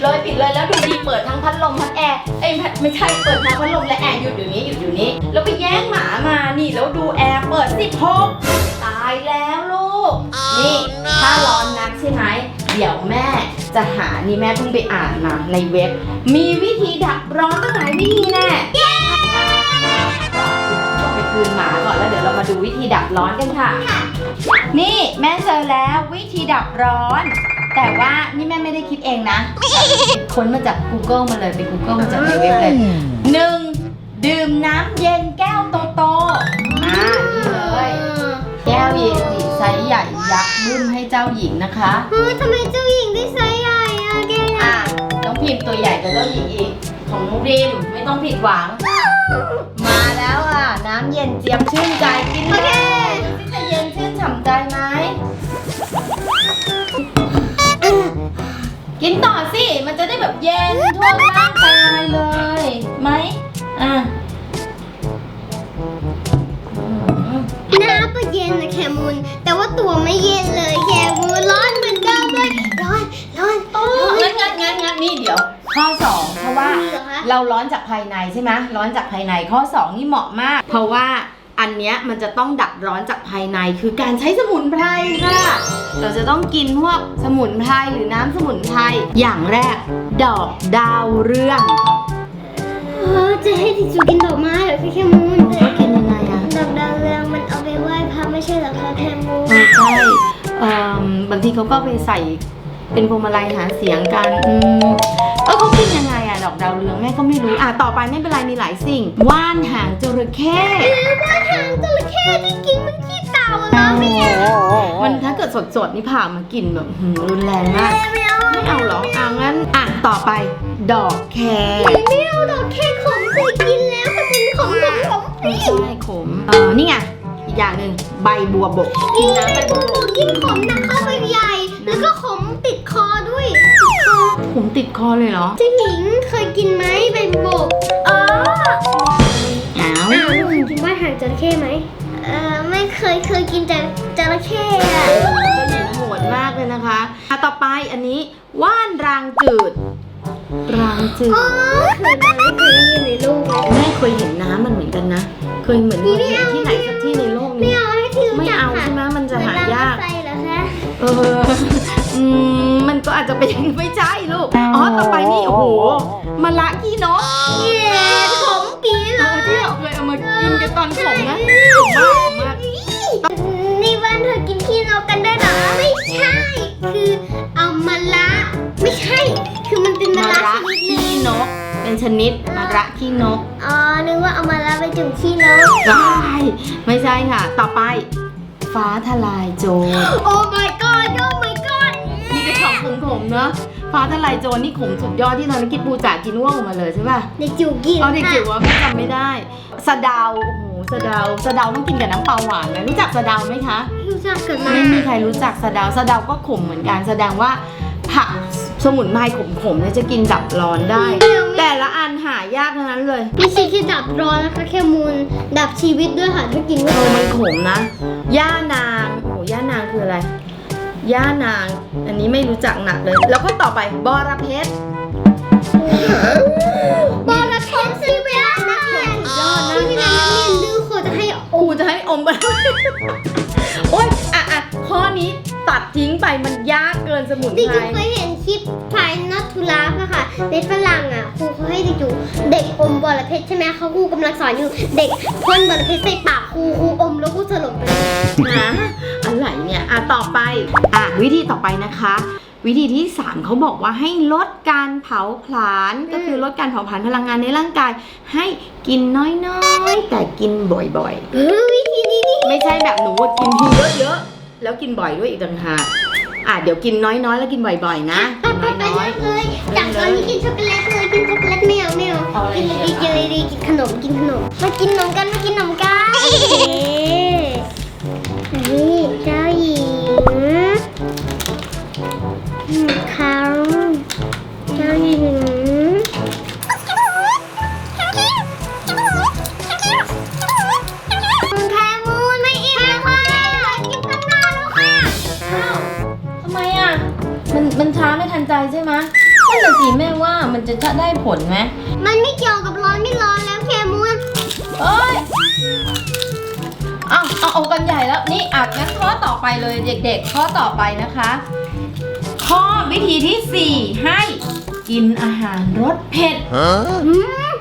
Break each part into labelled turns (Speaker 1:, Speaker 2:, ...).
Speaker 1: เลยแล้วดูดีเปิดทั้งพัดลมพัดแอร์เอ้ยไม่ใช่เปิดทั้งพัดลมและแอร์หยุดอยู่นี้หยุดอยู่นี้ แล้วไปแย่งหมามานี่แล้วดูแอร์เปิด16ตายแล้วลูก นี่ถ้าร้อนนักใช่ไหมเดี๋ยวแม่จะหานี่แม่เพิ่งไปอ่านมาในเว็บ มีวิธีดับร้อนตั้งหลายวิธีแน่ไปคืนหมาก่อนแล้วเดี๋ยวเรามาดูวิธีดับร้อนกันค่ะ นี่แม่เจอแล้ววิธีดับร้อน แต่ว่านี่แม่ไม่ได้คิดเองนะค้นมาจาก Google มาเลยไป Google มาจากในเว็บเลยหนึ่งดื่มน้ำเย็นแก้วโตๆอ่านี่เลย แก้วเย็นสีไซส์ใหญ่ยักษ์รุ่นให้เจ้าหญิงนะคะ
Speaker 2: เฮ้ยทำไมเจ้าหญิงได้ไซส์ใหญ่อะแก
Speaker 1: อะน้องพิมพ์ตัวใหญ่กว่าเจ้าหญิงอีก ของน้องพิมพ์ไม่ต้องผิดหวัง มาแล้วอะ น้ำเย็นเจี๊ยบชื่นใจกินเลย กินต่อสิ มันจะได้แบบเย็นทั่วร่างกายเลยไหมอะอืม
Speaker 2: น้ำก็เย็นนะแคมูลแต่ว่าตัวไม่เย็นเลยแคมูลร้อนเหมือนเดิมเลยร้อนร้อน
Speaker 1: โอ้งั้นงั้นงั้นงั้นนี่เดี๋ยว ข้อ2เพราะว่า
Speaker 2: เหรอคะ
Speaker 1: เราร้อนจากภายในใช่ไหมร้อนจากภายในข้อ2นี่เหมาะมาก เพราะว่าอันเนี้ยมันจะต้องดับร้อนจากภายในคือการใช้สมุนไพรค่ะ เราจะต้องกินพวกสมุนไพรหรือน้ำสมุนไพรอย่างแรก ดอกดาวเรือง
Speaker 2: เออจะให้ทิจูกินดอกไม้เหรอคะแคมูล
Speaker 1: เขากินยังไงอะ
Speaker 2: ดอกดาวเรืองมันเอาไปไหว้พระไม่ใช่เหรอคะแคมูล
Speaker 1: เออใช่เอิ่มบางทีเขาก็ไปใส่เป็นพวงมาลัยหาเสียงกันอืมเออเขากินยังไง อะดอกดาวเรืองแม่ก็ไม่รู้อะต่อไปไม่เป็นไรมีหลายสิ่ง ว่านหางจระเข้
Speaker 2: หรือว่าหางจระเข้ที่กินมันขี้เต่าเหรอไม่ใช่เหรอ
Speaker 1: มันถ้าเกิดสดๆนี่ผ่ามากินแบบหืมรุนแรงมาก
Speaker 2: ไม่เอา
Speaker 1: ไม่เอาหรออะงั้นอะต่อไป ดอกแคร
Speaker 2: ไม่เอาดอกแค่ขมเคยกินแล้วแต่มันขมขมขม
Speaker 1: ไม่ใช่ขมเออนี่ไงอีกอย่างหนึ่งใบบัวบกกินน้ำใบบัวบก
Speaker 2: กินขมหนักเข้าไปใหญ่ แล้วก็ขมติดคอด้วยติดคอ
Speaker 1: ผมติดคอเลยเหรอ
Speaker 2: เจ้าหญิงเคย กินไหมใบโบกอ๋อ
Speaker 1: อ้าว
Speaker 2: อ้าวหนูกินว่าหางจระเข้ไหมเออไม่เคยเคยกินแต่จระเข้อะ
Speaker 1: เจ้าหญิงโหดมากเลยนะคะอะต่อไปอันนี้ว่านรางจืด รางจืด
Speaker 2: อ๋อเคยมาไม่เคยได้ยินในลูกเลย
Speaker 1: แม่เคยเห็นน้ำมันเหมือนกันนะ เคยเหมือนเคยเห็นที่ไหนสักที่ในโลก
Speaker 2: ไม่
Speaker 1: นี้
Speaker 2: เอาให้ที่รู้
Speaker 1: ไม่
Speaker 2: จัก
Speaker 1: เอา
Speaker 2: ค่ะ
Speaker 1: ใช่ไหมมันจะหายาก
Speaker 2: เหมือนรางรถไฟเหรอคะ
Speaker 1: เออ อืม มันก็อาจจะเป็นไม่ใช่ลูก อ๋อต่อไปนี่โอ้โหมะละขี้นก
Speaker 2: เย้ขมปีเล
Speaker 1: เออยที่เราเคยเอามากินกันตอนขมนะ
Speaker 2: ใช่
Speaker 1: ขมมากขมมาก
Speaker 2: นี่บ้านเธอกินขี้นกกันได้เหรอ ไม่ใช่ คือเอามะละไม่ใช่ คือมันเป็นมะ
Speaker 1: มะ
Speaker 2: ละ
Speaker 1: ระ
Speaker 2: ชนิดหนึ
Speaker 1: ขี้
Speaker 2: ง
Speaker 1: นก เป็นชนิดมะระขี้นก
Speaker 2: อ๋อ นึกว่าเอามะละไปจุ่มขี้นก
Speaker 1: ไม่ไม่ใช่ค่ะ ต่อไป ฟ้าทลายโจร
Speaker 2: โอ้ my god โอ้ my god
Speaker 1: นี่เป็นของขมๆเนอะ ฟ้าทลายโจรนี่ขมสุดยอดที่เราคิดปูจากกินอ้วกออกมาเลยใช่ป่ะ
Speaker 2: เด็กจิ๋วกิน
Speaker 1: เอาเด็กจิ๋วว่าแม่จำไม่ได้สะเดาโอ้โหสะเดาสะเดาต้องกินกับน้ำปลาหวานไหมรู้จักสะเดาไหมคะ
Speaker 2: รู้จักกัน
Speaker 1: ไม่มีใครรู้จักสะเดาสะเดาก็ขมเหมือนกันแสดงว่าผักสมุนไพรขมๆเนี่ยจะกินดับร้อนได้ แต่ละอันหายากทั้งนั้นเลย
Speaker 2: ไม่ใช่แค่ดับร้อนนะคะแค่มูลดับชีวิตด้วยค่ะถ้ากิน
Speaker 1: เอ
Speaker 2: ไม่
Speaker 1: อ
Speaker 2: ได้
Speaker 1: มันขมนะย่านางโอ้โหย่านางคืออะไร ย่านาง อันนี้ไม่รู้จักหนักเลย แล้วก็ต่อไปบอระเพ็ด
Speaker 2: บอลเพชรซีเวียนักเรียนที่เวลานักเรียนดื้อเขาจะให้
Speaker 1: ครูจะให้อมไป โอ๊ยอะอะ ข้อนี้ตัดทิ้งไปมันยากเกินสมุน
Speaker 2: ดิ
Speaker 1: ไพร
Speaker 2: จูเคยเห็นคลิปไฟนัททูลาฟอะค่ะในฝรั่งอะครูเขาให้ดิจูเด็กอมบอลเพชรใช่ไหมเขาครูกำลังสอนอยู่ เด็กพ่นบอลเพชรใส่ปากครูครูอมแล้วครูสลบไปเลย
Speaker 1: นะอะไรเนี่ยอะต่อไปอะวิธีต่อไปนะคะ วิธีที่ 3เขาบอกว่าให้ลดการเผาผลาญก็คือลดการเผาผลาญพลังงานในร่างกาย ให้กินน้อยๆ แต่กินบ่อย
Speaker 2: เออวิธีนี้นี่
Speaker 1: ๆไม่ใช่แบบหนูว่ากินทีเยอะๆ แล้วกินบ่อยด้วยอีกต่างหากอะเดี๋ยวกินน้อยๆ แล้วกินบ่อยๆ นะ
Speaker 2: ไปไปไป
Speaker 1: น้อย
Speaker 2: เริ่มเลยจากตอนนี้กินช็อกโกแลตเลยกินช็อกโกแลตไม่เอาไม่เอา
Speaker 1: เอาอะไร
Speaker 2: กิน
Speaker 1: ดี
Speaker 2: ดี
Speaker 1: อะ
Speaker 2: กินดีกินขนมกินขนมมากินขนมกันมากินขนมกันนี่เจ้าหญิงอืมเขาเล
Speaker 1: ไหม
Speaker 2: มันไม่เกี่ยวกับร้อนไม่ร้อนแล้วเคมูน
Speaker 1: เอ้ยเอาเอาเอากันใหญ่แล้วนี่อะงั้นข้อต่อไปเลยเด็ก ๆ ข้อต่อไปนะคะ ข้อวิธีที่ 4 ให้กินอาหารรสเผ็ด
Speaker 2: อืม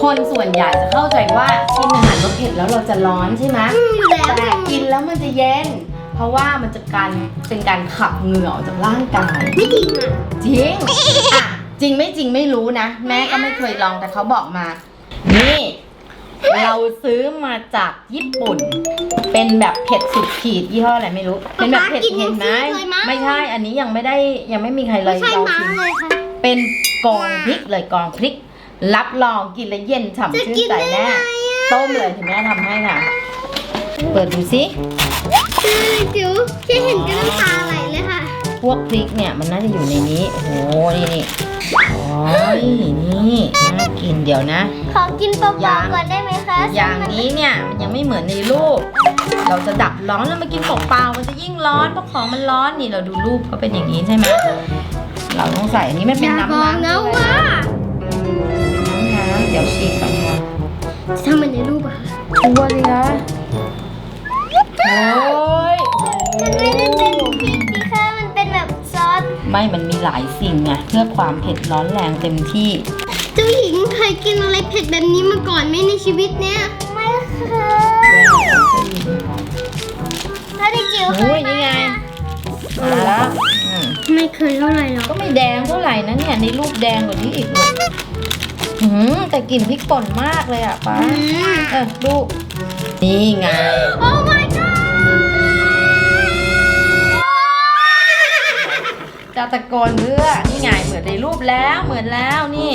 Speaker 1: คนส่วนใหญ่จะเข้าใจว่ากินอาหารรสเผ็ดแล้วเราจะร้อนใช่ไหม
Speaker 2: อืมอยู่แล้ว
Speaker 1: แต่กินแล้วมันจะเย็น เพราะว่ามันจะการเป็นการขับเหงื่อออกจากร่างกาย
Speaker 2: ไม่จริงอะ
Speaker 1: จริง อะ จริงไม่จริงไม่รู้นะ แม่ก็ไม่เคยลองแต่เขาบอกมา นี่ เราซื้อมาจากญี่ปุ่น เป็นแบบเผ็ดสุดขีดยี่ห้ออะไรไม่รู้ เป็นแบบเผ็ดเห็นไหมไม่ใช่ อันนี้ยังไม่ได้ยังไม่มีใครเล
Speaker 2: ไม่
Speaker 1: ย
Speaker 2: ใช่
Speaker 1: ลอง
Speaker 2: ม้า
Speaker 1: ชิม
Speaker 2: เลยค่ะ
Speaker 1: เป็นกองพริกเลยกองพริก รับรองกินแล้วเย็นฉ่ำ
Speaker 2: จะ
Speaker 1: ชื่น
Speaker 2: กิน
Speaker 1: ใจ
Speaker 2: ได้
Speaker 1: แน่
Speaker 2: ไงอะ
Speaker 1: ต้มเลยถึงแม่ทำให้ค่ะ เปิดดูสิ
Speaker 2: อืมจิ๋วแค่เห็นก็น้ำตาไหลเลยค่ะ
Speaker 1: พวกพริกเนี่ยมันน่าจะอยู่ในนี้ โอ้โหนี่นี่ โอ้ยนี่น่ากินเดี๋ยวนะ
Speaker 2: ขอกินเป
Speaker 1: ยั
Speaker 2: ล่างๆก่อนได้ไหมคะ
Speaker 1: อย่างนี้เนี่ยมันยังไม่เหมือนในรูป เราจะดับร้อนแล้วมากินเปล่าๆมันจะยิ่งร้อนเพราะของมันร้อนนี่เราดูรูปเขาเป็นอย่างนี้ใช่ไหมเราต้องใส่อันนี้มัน
Speaker 2: อ
Speaker 1: เป็น
Speaker 2: ย่า
Speaker 1: น้ำ
Speaker 2: บอก
Speaker 1: น้ำ
Speaker 2: นะว่า
Speaker 1: น้ำน้ำเดี๋ยวฉีกก่อนค่ะ
Speaker 2: ทำเหมือนในรูปอะค่ะ
Speaker 1: ชัวร์เลยนะโอ้ย
Speaker 2: ไม่มัน
Speaker 1: มีหลายสิ่งไงเพื่อความเผ็ดร้อนแรงเต็มที่
Speaker 2: เจ้าหญิงเคยกินอะไรเผ็ดแบบนี้มาก่อนไหมในชีวิตเนี้ยไม่เคยถ้าได้จิ๋วเค
Speaker 1: โอ้ย
Speaker 2: ย
Speaker 1: นี่
Speaker 2: มา
Speaker 1: ไงมาแล้วอืม
Speaker 2: ไม่เคยเท่าไหร่หรอก
Speaker 1: ก็ไม่แดงเท่าไหร่นะเนี่ยในรูปแดงกว่านี้อีกลูกหืมแต่กลิ่นพริกป่นมากเลยอะป้า
Speaker 2: อืม
Speaker 1: เออลูกนี่ไง
Speaker 2: โอ้ my
Speaker 1: จะตะโกนเพื่อนี่ไงเหมือนในรูปแล้วเหมือนแล้วนี่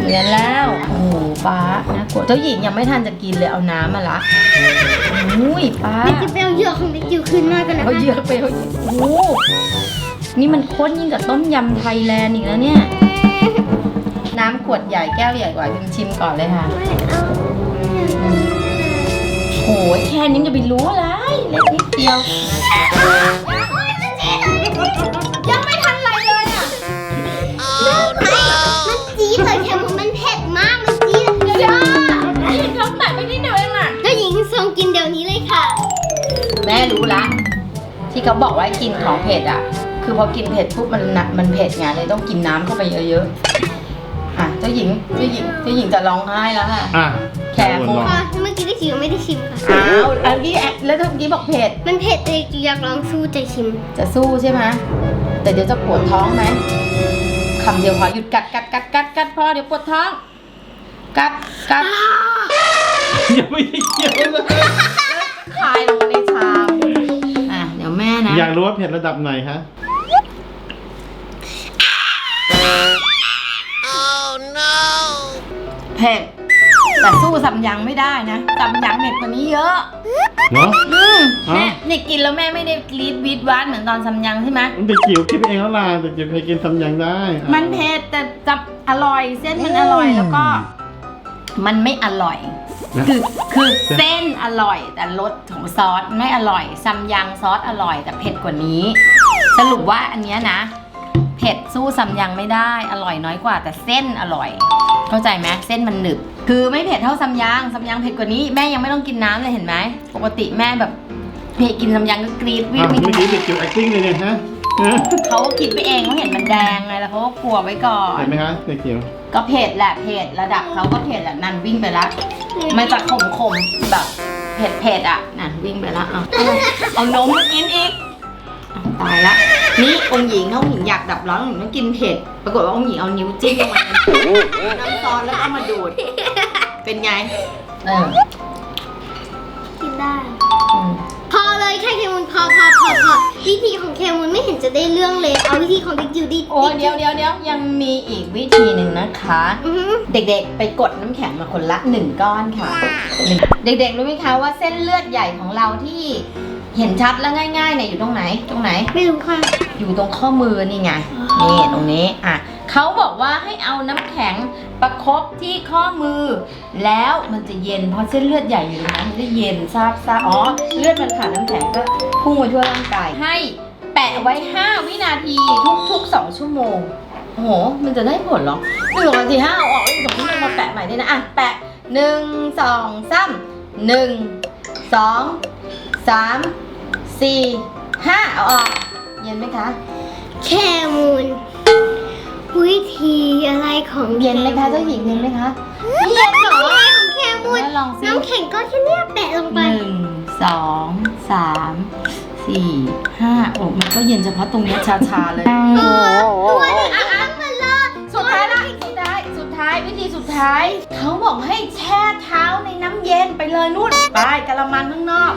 Speaker 1: เหมือนแล้วโอ้โหป้านะกลัวเจ้าหญิงยังไม่ทันจะกินเลยเอาน้ำมาละอุ้ยป้า
Speaker 2: เด็กจิ๋วไปเอาเหยือกของเด็กจิ๋วขึ้นมากันนะ
Speaker 1: เอา
Speaker 2: คะ
Speaker 1: เยอะไปเอาโอ้โหนี่มันข้นยิ่งกับต้มยำไทยแลนด์อีกแล้วเนี่ย น้ำขวดใหญ่แก้วใหญ่กว่าพิมชิมก่อนเลยค่ะ
Speaker 2: ไม่เอา
Speaker 1: โหยแค่นี้จะไปรู้อะไรเล็กนิดเดียว
Speaker 2: เดี๋ย
Speaker 1: ว
Speaker 2: นี้เลยค่ะ
Speaker 1: แม่รู้ละ ที่เขาบอกว่ากินของเผ็ดอะ คือพอกินเผ็ดปุ๊บมันหนักมันเผ็ดไงเลยต้องกินน้ำเข้าไปเยอะๆอะเจ้าหญิงเจ้าหญิงเจ้าหญิงจะร้องไห้แล้วค่ะ
Speaker 3: อะ
Speaker 1: แคร์มูน
Speaker 2: พอเมื่อกี้ได้จิ๋วไม่ได้ชิมค่ะ
Speaker 1: อ้าวอันนี้แอะแล้วเมื่อกี้บอกเผ็ด
Speaker 2: มันเผ็ดเลยจิ๋วอยากลองสู้ใจชิม
Speaker 1: จะสู้ใช่ไหมแต่เดี๋ยวจะปวดท้องไหมคำเดียวพอหยุดกัดกัดกัดกัดกัดพอเดี๋ยวปวดท้อง กัดกัด
Speaker 3: ยังไม่ได้เกี่ยวเลย
Speaker 1: คายลงในชามอะเดี๋ยวแม่นะ
Speaker 3: อยากรู้ว่าเผ็ดระดับไหนคะ
Speaker 1: เผ็ดแต่สู้ซัมยังไม่ได้นะซัมยังเผ็ดกว่านี้เยอะ
Speaker 3: เนาะ
Speaker 1: อืม
Speaker 3: อ้าว
Speaker 1: แม่นี่กินแล้วแม่ไม่ได้กรีดวีดวานเหมือนตอนซัมยังใช่ไหม
Speaker 3: มันเป็นจิ๋วคิดไปเองแล้วล่ะแต่จิ๋วเคยกินทำยังได้อะ
Speaker 1: มันเผ็ดแต่จะอร่อยเส้นมันอร่อยแล้วก็ มันไม่อร่อย
Speaker 3: นะ
Speaker 1: คือคือเส้นอร่อยแต่รสของซอสไม่อร่อยซัมยังซอสอร่อยแต่เผ็ดกว่านี้ สรุปว่าอันเนี้ยนะ เผ็ดสู้ซัมยังไม่ได้อร่อยน้อยกว่า แต่เส้นอร่อย เข้าใจไหมเส้นมันหนึบ คือไม่เผ็ดเท่าซัมยังซัมยังเผ็ดกว่านี้แม่ยังไม่ต้องกินน้ำเลยเห็นไหมปกติแม่แบบเผ็ดกินซัมยังก็กรีดวิ่ง
Speaker 3: อะ
Speaker 1: ไป
Speaker 3: เมื่อ
Speaker 1: กิ
Speaker 3: กี้
Speaker 1: น
Speaker 3: เด็กจิ๋ว acting เลยเนี่ยฮะเออ
Speaker 1: เขาก็คิดไปเองเขาเห็นมันแดงไงแล้วเขาก็กลัวไว้ก่อน
Speaker 3: เห็นไหมคะเด็กจิ๋ว
Speaker 1: ก็เผ็ดแหละเผ็ดระดับเขาก็เผ็ดแหละนั่นวิ่งไปแล้วมันจะขมขมๆแบบเผ็ดเผ็ดๆอะนั่นวิ่งไปแล้วเอาเอาเอานมมากินอีกเอาตายละนี่องค์หญิงถ้าองค์หญิงอยากดับร้อนองค์หญิงต้องกินเผ็ดปรากฏว่าองค์หญิงเอานิ้วจิ้มลงมาในน้ำซอสแล้วก็มาดูด เป็นไงเออ
Speaker 2: เลยค่ะเคมูลพอพอพอพอวิธีของเคมูลไม่เห็นจะได้เรื่องเลย เอาวิธีของเด็กจิ๋วดิ
Speaker 1: โอ้เดี๋ยวเดี๋ยวเดี๋ยวยังมีอีกวิธีหนึ่งนะคะ
Speaker 2: อือหือ
Speaker 1: เด็กๆ ไปกดน้ำแข็งมาคนละหนึ่งก้อนค่ะหนึ่งเด็กๆ รู้ไหมคะว่าเส้นเลือดใหญ่ของเราที่เห็นชัดและง่ายๆเนี่ยอยู่ตรงไหน ตรงไหน
Speaker 2: ไม่รู้ค่ะ
Speaker 1: อยู่ตรงข้อมือนี่ไง นี่ตรงนี้ อะเขาบอกว่าให้เอาน้ำแข็ง ประคบที่ข้อมือ แล้วมันจะเย็นเพราะเส้นเลือดใหญ่อยู่ตรงนั้นมันจะเย็นซาบซาอ๋อเลือดมันผ่านน้ำแข็งก็พุ่งไปทั่วร่างกายให้แปะไว้ 5 วินาทีทุกๆ 2 ชั่วโมงโอ้โหมันจะได้ผลเหรอหนึ่งสองสามสี่ห้าเอาออกอีกสองที่มาแปะใหม่ด้วยนะอะแปะหนึ่งสองสามหนึ่งสองสามสี่ห้าเอาออกเย็นไหมคะ
Speaker 2: แคมูนวิธีอ ของ
Speaker 1: เย็นไหมคะเจ้าหญิงเย็นไหมคะ
Speaker 2: เย็นเหรออะไรของแคมูน
Speaker 1: แล้วลองซิ
Speaker 2: น้ำแข็งก็แค่เนี้ยแปะลง
Speaker 1: ห
Speaker 2: ไป
Speaker 1: นึ่งสองสามสี่ห้าโอ้มันก็เย็นเฉพาะตรงเนี้ยชาๆเลย
Speaker 2: ตัวนี้อะอะมันเลอะ
Speaker 1: สุดท้ายละสุดท้ายสุดท้ายวิธีสุดท้าย เขาบอกให้แช่เท้าในน้ำเย็นไปเลยนู่นไปกะละมังข้างนอก